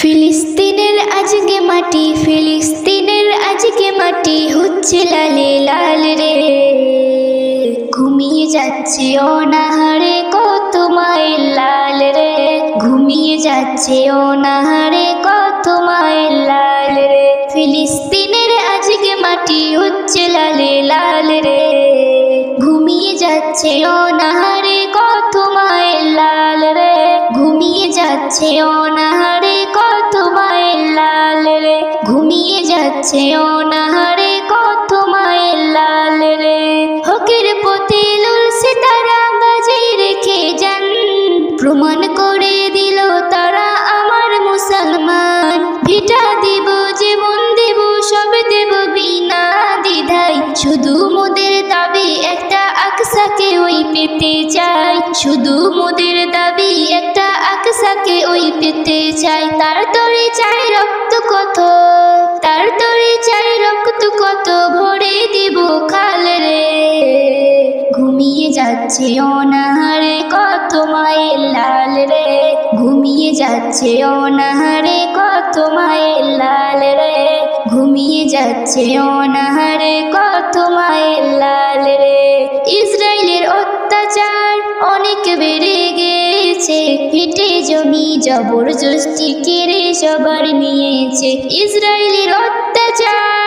ফিলিস্তিনের আজকে মাটি, ফিলিস্তিনের আজকে মাটি হচ্ছে লালে, লাল রে। ঘুমিয়ে যাচ্ছে অনাহারে, কত মায়ের লাল রে। ঘুমিয়ে যাচ্ছে অনাহারে, কত মায়ের লাল রে। ফিলিস্তিনের আজকে মাটি হচ্ছে লালে, লাল রে। ঘুমিয়ে যাচ্ছে অনাহারে, কত মায়ের লাল রে। ঘুমিয়ে যাচ্ছে অনাহারে যাচ্ছে অনাহারে কত মায়ের লাল রে। হকের পথে লুলছে তারা বাজিয়ে রেখে যান। প্রমাণ করে দিল তারা আমার মুসলমান। ভিটা দিব, জীবন দেব, সব দেব বিনা দ্বিধাই শুধু মোদের দাবি একটা আকসাকে ওই পেতে চাই। শুধু মোদের দাবি একটা আকসাকে ওই পেতে চাই। তার তরে চাই রক্ত কত কত ভরে দিব খাল রে। ঘুমিয়ে যাচ্ছে অনাহারে কত মায়ের লাল রে। ঘুমিয়ে যাচ্ছে অনাহারে কত মায়ের লাল রে। ঘুমিয়ে যাচ্ছে অনাহারে কত মায়ের লাল রে। ইসরায়েলের অত্যাচার অনেক বেড়ে গেছে হেঁটে জমি জবরদস্তি কেড়ে সবার নিয়েছে। ইসরায়েলের অত্যাচার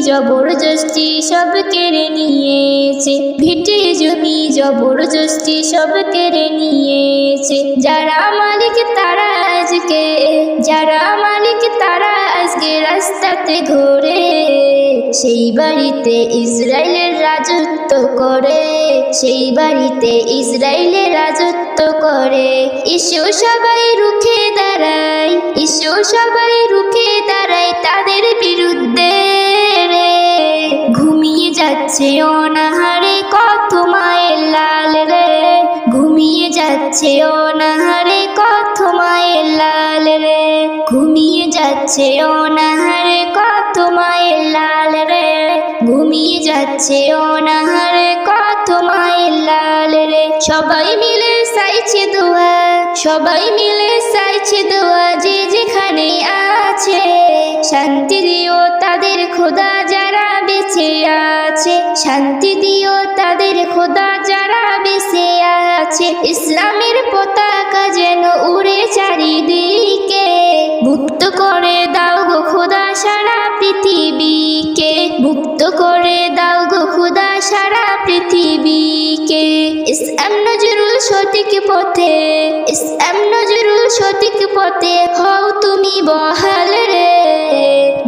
জবরদস্তি সব কেড়ে নিয়েছে। ভিটে জমি জবরদস্তি সব কেড়ে নিয়েছে। যারা মালিক তারা আজকে, যারা মালিক তারা আজকে রাস্তাতে ঘোরে। সেই বাড়িতে ইসরায়েলের রাজত্ব করে, সেই বাড়িতে ইসরায়েলের রাজত্ব করে। ইসো সবাই রুখে দাঁড়ায় ইসো সবাই রুখে যাচ্ছে অনাহারে কত মায়ের লাল রে। ঘুমিয়ে যাচ্ছে অনাহারে কত মায়ের লাল রে। ঘুমিয়ে যাচ্ছে অনাহারে কত মায়ের লাল রে। ঘুমিয়ে যাচ্ছে অনাহারে কত মায়ের লাল রে। সবাই মিলে চাইছে দোয়া, সবাই মিলে চাইছে দোয়া যে যেখানে আছে। শান্তি দিও তাদের খোদা যারা বেঁচে আছে। শান্তি দিও তাদের খোদা যারা বেঁচে আছে। ইসলামের পতাকা যেন উড়ে চারিদিকে। মুক্ত করে দাও গো খোদা সারা পৃথিবীকে। মুক্ত করে দাও গো খোদা সারা পৃথিবীকে। ইসলাম নজরুল সঠিক পথে ইসলাম নজরুল সঠিক পথে। হও তুমি বহাল রে,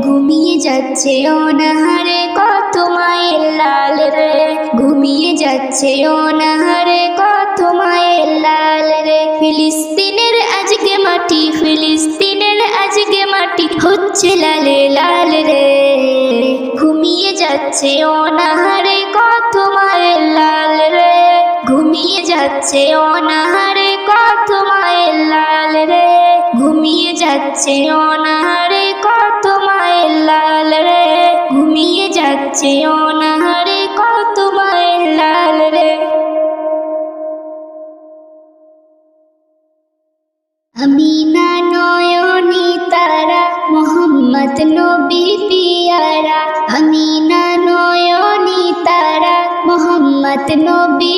ঘুমিয়ে যাচ্ছে অনাহারে কত মায়ের লাল রে। ঘুমিয়ে যাচ্ছে অনাহারে কত মায়ের লাল রে। ফিলিস্তিনের আজকে মাটি, ফিলিস্তিনের আজকে মাটি হচ্ছে লালে, লাল রে। ঘুমিয়ে যাচ্ছে অনাহারে, কত মায়ের লাল রে। ঘুমিয়ে যাচ্ছে অনাহারে, কত মায়ের লাল রে। ঘুমিয়ে যাচ্ছে অনাহারে, কত মায়ের লাল রে। ঘুমিয়ে যাচ্ছে অনাহারে, কত মায়ের লাল রে। আমি না তারা নবী পিয়ারা আমিনা নয়নি তারা মোহাম্মদ নবী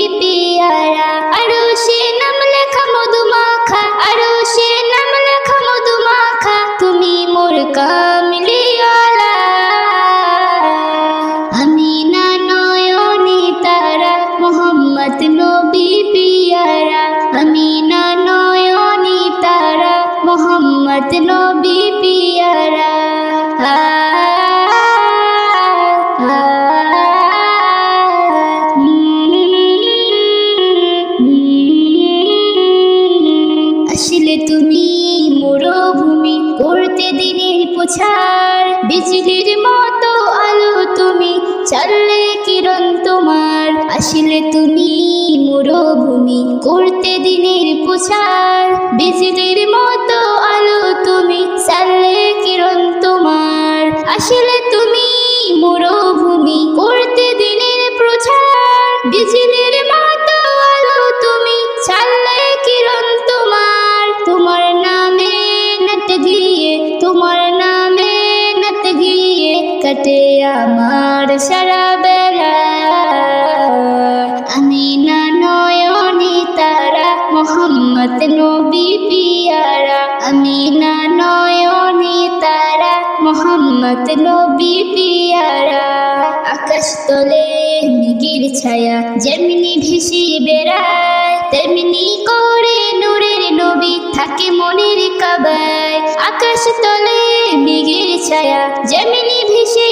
তুমি মরুভূমি করতে দিনের প্রচার বিজলির মতো আলো তুমি চাললে কিরণ তোমার। আসলে তুমি মরুভূমি করতে দিনের প্রচার বিজলির মতো আলো তুমি চাললে কিরণ তোমার। তোমার নামে নাতে গিয়ে, তোমার নামে নাতে গিয়ে কাটে আমার সারা মোহাম্মদ নবী পিয়ারা আমি না নয়নি তারা, মোহাম্মদ নবী পিয়ারা। আকাশ তলে মিগির ছায়া, যেমনি ভেসে বেড়ায়, তেমনি করে নূরের নবী থাকে মনের কাবায়। আকাশ তলে মিগির ছায়া, যেমনি ভেসে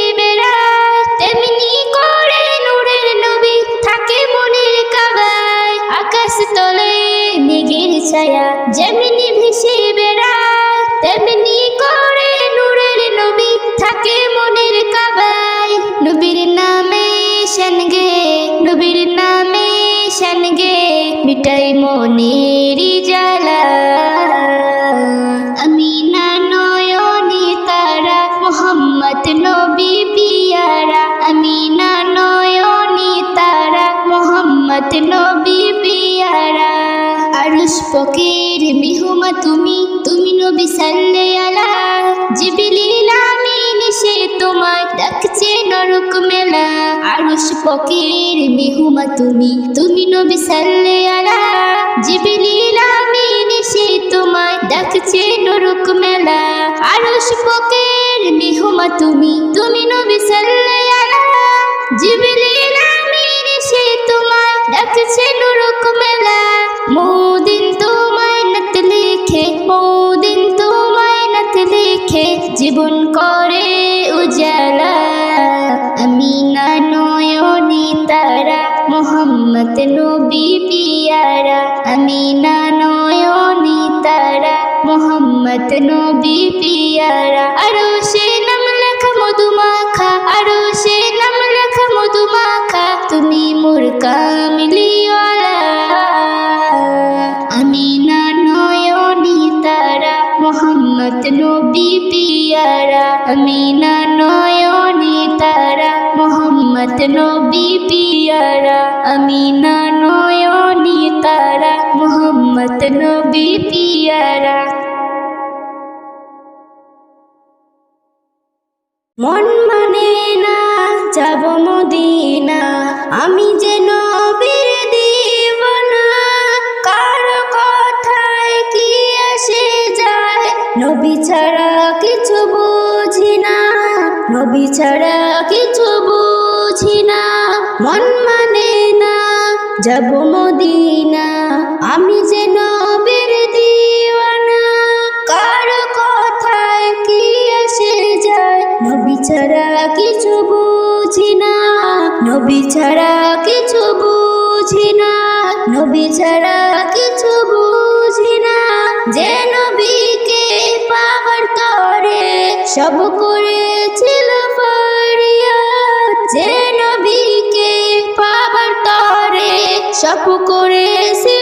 আরুষ বিহুমা তুমি তুমি নবী সাল্লে আলা জিবিলিল আমিন সে তোমায় ডাকছে নরক মেলা। আরশ ফকির বিহুমা তুমি তুমি নবী সাল্লে আলা জিবিলিল তারা, মোহাম্মদ নবী পিয়ারা। তারা, মোহাম্মদ নবী পিয়ারা। নয়নি তারা, মোহাম্মদ নবী পিয়ারা। মন মানে না যাব মদিনা। আমি যে নবীর দিবানা কার কথায় কি আসে যায়? নবী ছাড়া কিছু বুঝি না, নবী ছাড়া কিছু বুঝি না। মন মানে না, যাব মদিনা। আমি যে নবীর দিওয়ানা, কার কথায় কি আসে যায়? নবী ছাড়া কিছু নবী ছাড়া কিছু বুঝি না, নবী ছাড়া কিছু বুঝি না। যে নবীকে পাওয়ার তরে সব করেছিল যে নবীকে পাওয়ার তরে সব করেছিল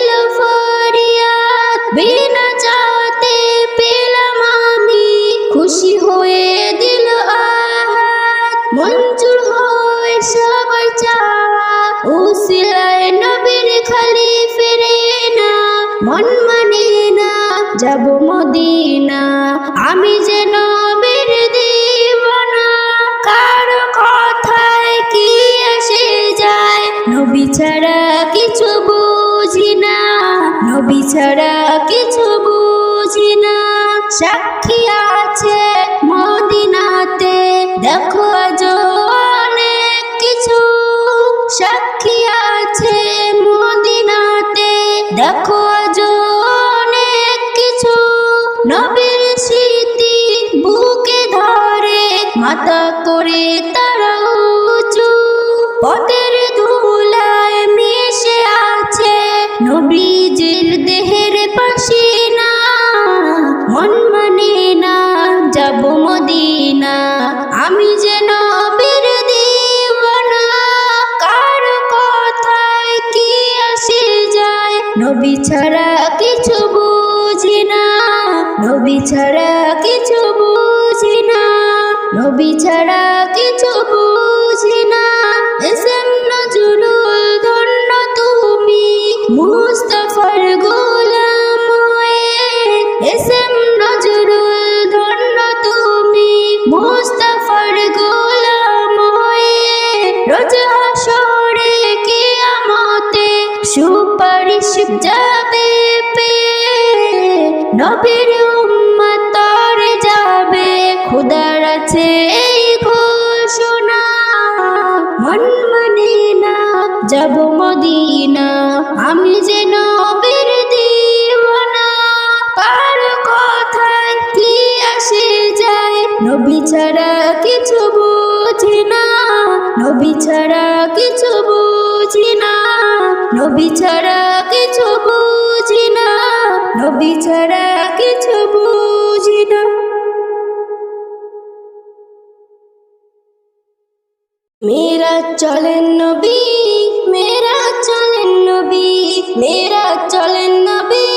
যাব মদিনা। আমি যে নবীর দিবানা কার কথায় কি আসে যায়? নবী ছাড়া কিছু বুঝি না, নবী ছাড়া কিছু বুঝি না। গেছে এই ঘোষণা। মন মানে না, যাব মদিনা। আমি যে নবের দিওয়ানা, কার কথায় কি আসে যায়? নবী ছাড়া কিছু বুঝি না, নবী ছাড়া কিছু বুঝি না। নবী ছাড়া কিছু বুঝি না, নবী ছাড়া কিছু বুঝি না। চলেন নবী মেরা চলেন নবী মেরা চলেন নবী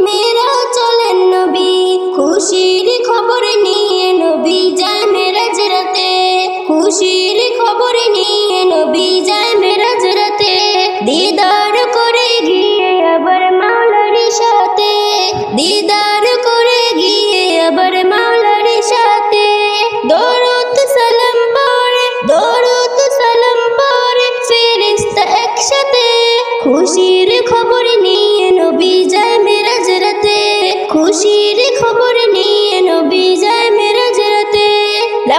মেরা চলেন নবী। খুশির খবর নিয়ে নবী যায় মেরা জেরাতে খুশির খবর নিয়ে নবী যায় মেরা জেরাতে দিদার করে গিয়ে আবার মাওলারি সাথে, দিদার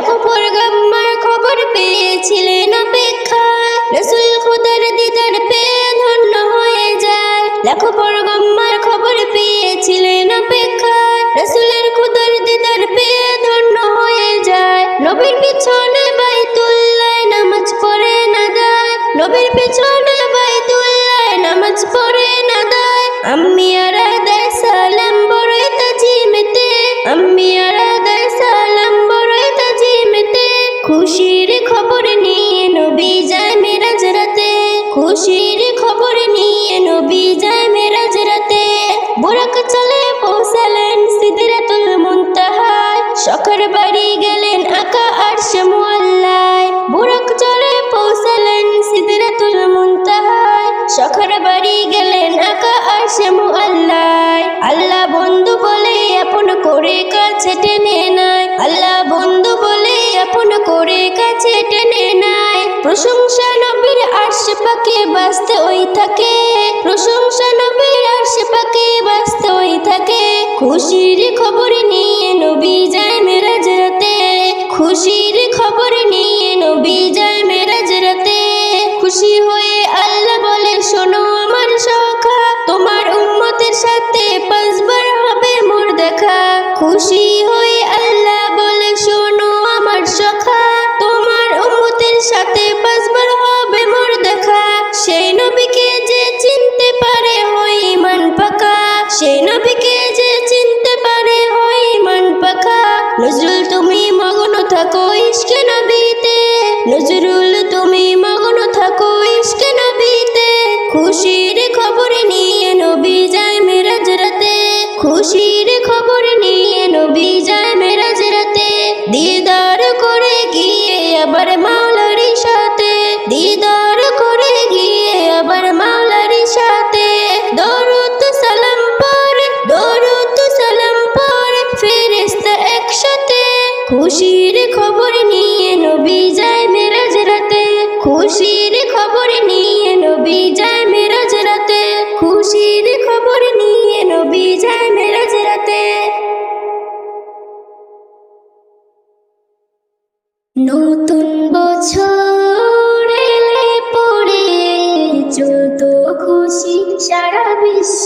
লাখো পরগাম্মার খবর পেয়েছিলেন অপেক্ষায়। রসুল খুদার দিদার পেয়ে ধন্য হয়ে যায়। লাখো পরগাম্মার খবর পেয়েছিলেন অপেক্ষায়। রসুলের খুদার দিদার পেয়ে ধন্য হয়ে যায়। নবীর পিছনে নতুন বছর এলে পরে যত খুশি সারা বিশ্ব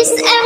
Is.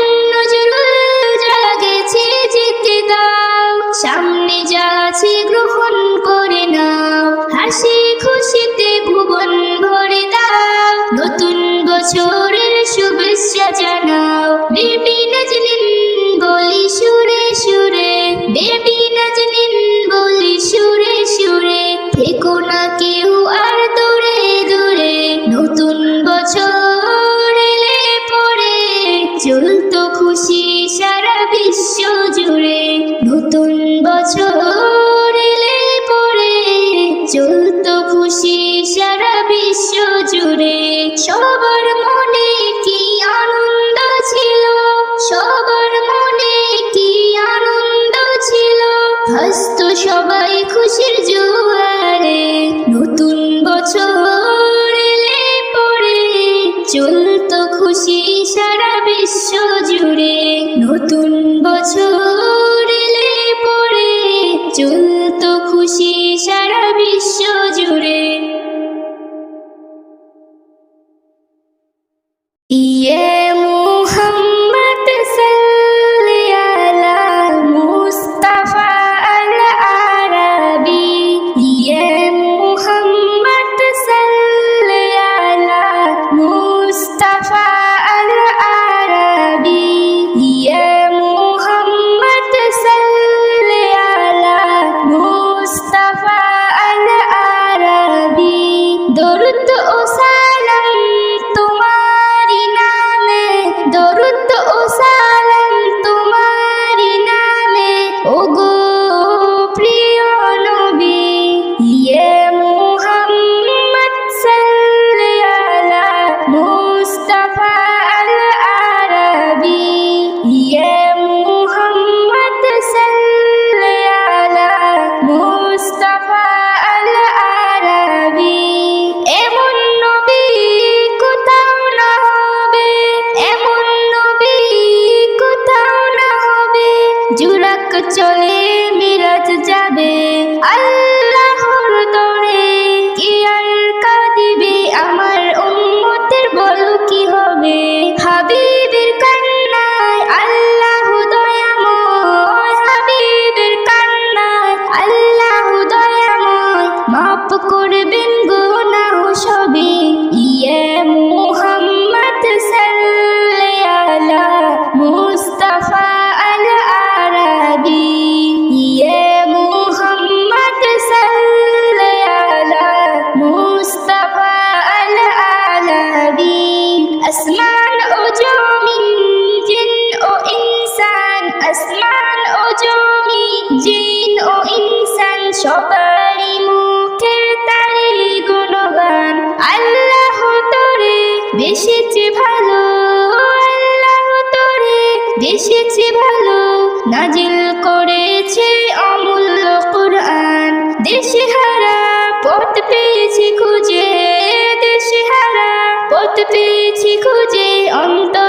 পথ পেয়েছি খুঁজে অন্তরে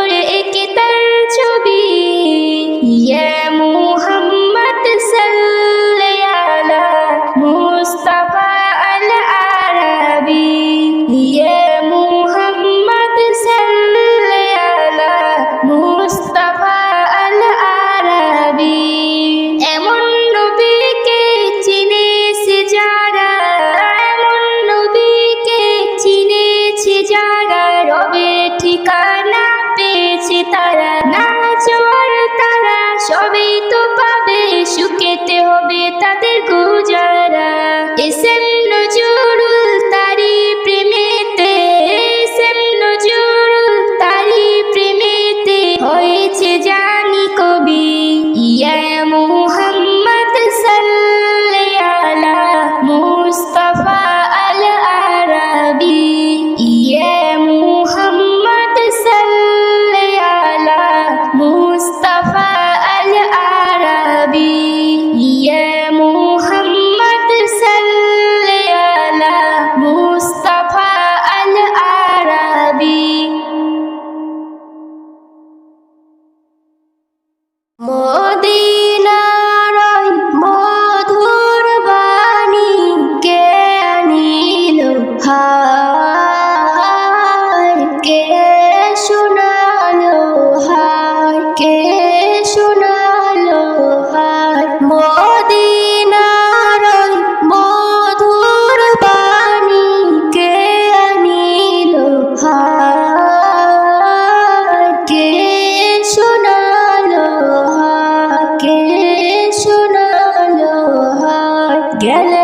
Get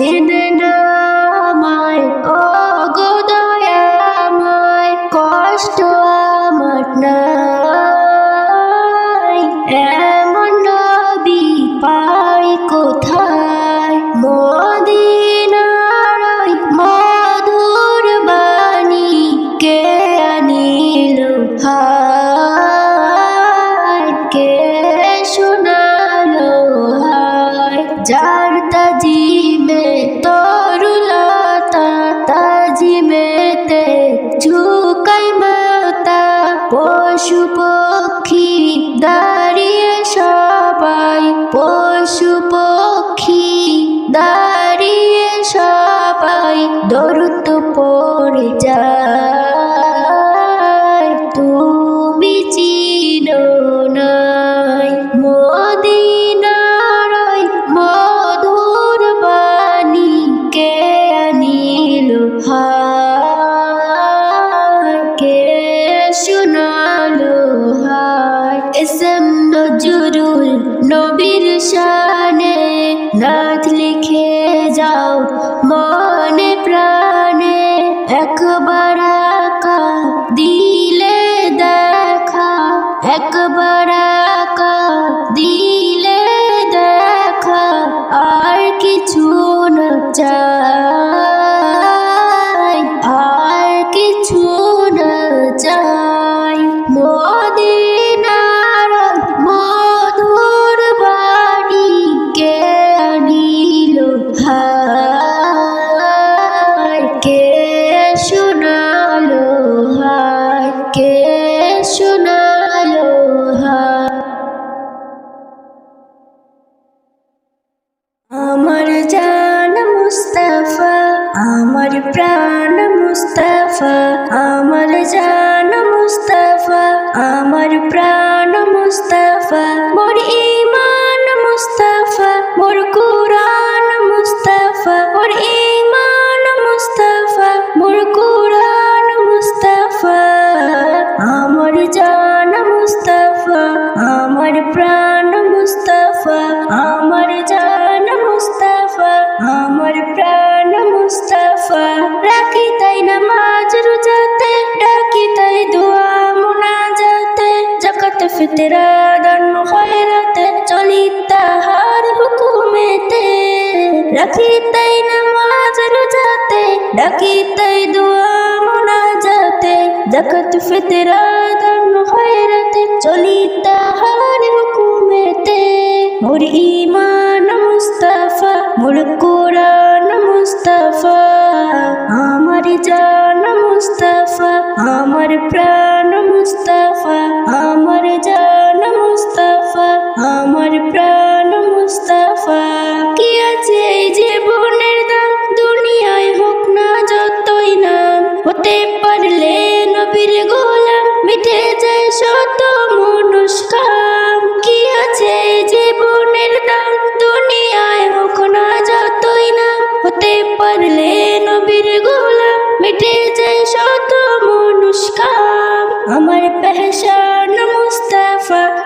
চিনে না আমায় ও কষ্ট আমার না Krishna. রাদান খয়রাতে চলি তাহার হুকুমেতে। রাখি তাই নামাজ রোজাতে, ডাকি তাই দোয়া মোনাজাতে। জাকাত ফিতরাদান খয়রাতে চলি তাহার হুকুমেতে। মোর ইমান মুস্তাফা, মোর কোরআন মুস্তাফা, আমার জান মুস্তাফা, আমার প্রাণ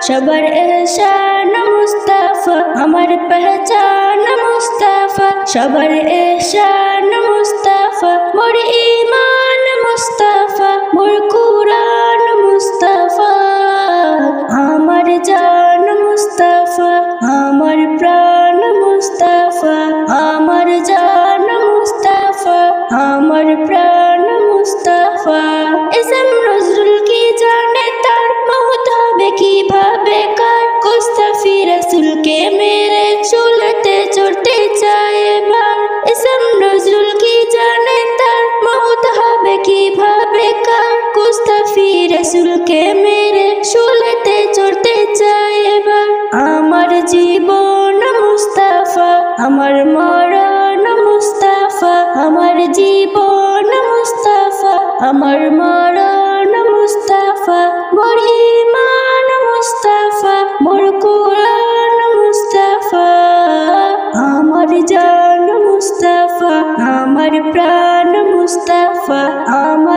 সবার এসান মুস্তাফা আমার পহচান মুস্তাফা সবার এসান মুস্তাফা মোর আমার প্রাণ মুস্তাফা আমার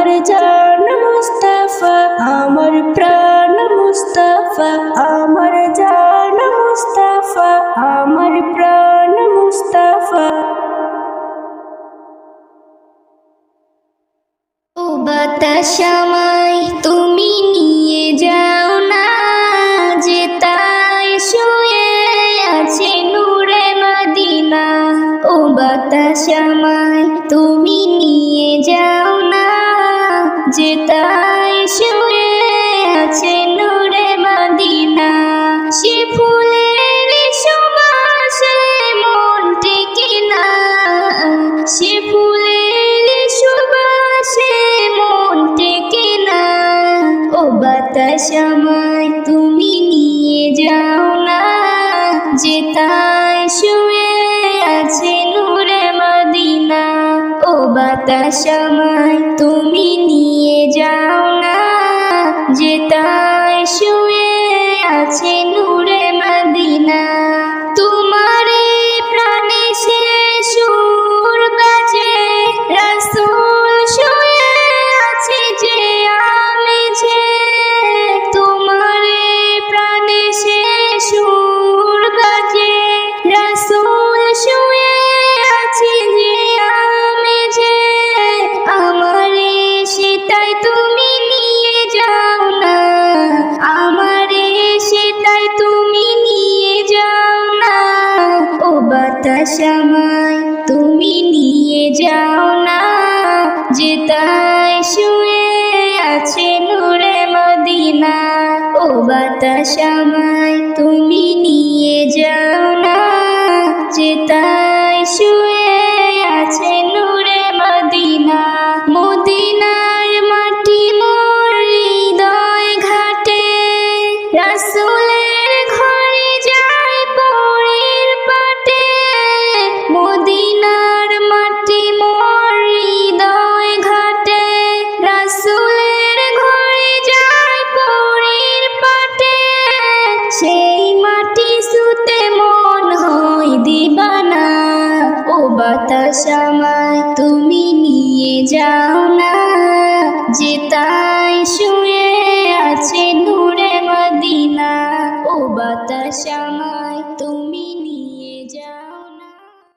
আশামায় তুমি নিয়ে যাও না যেতাই শুয়ে আছে নূরে মদিনা। ও সময় তুমি নিয়ে যাও না যেতাই শুয়ে আছে বিছানায় শুয়ে আছে নূরে মদিনা। ও বাতাস আমায় তুমি নিয়ে যাও না। চেতায় শুয়ে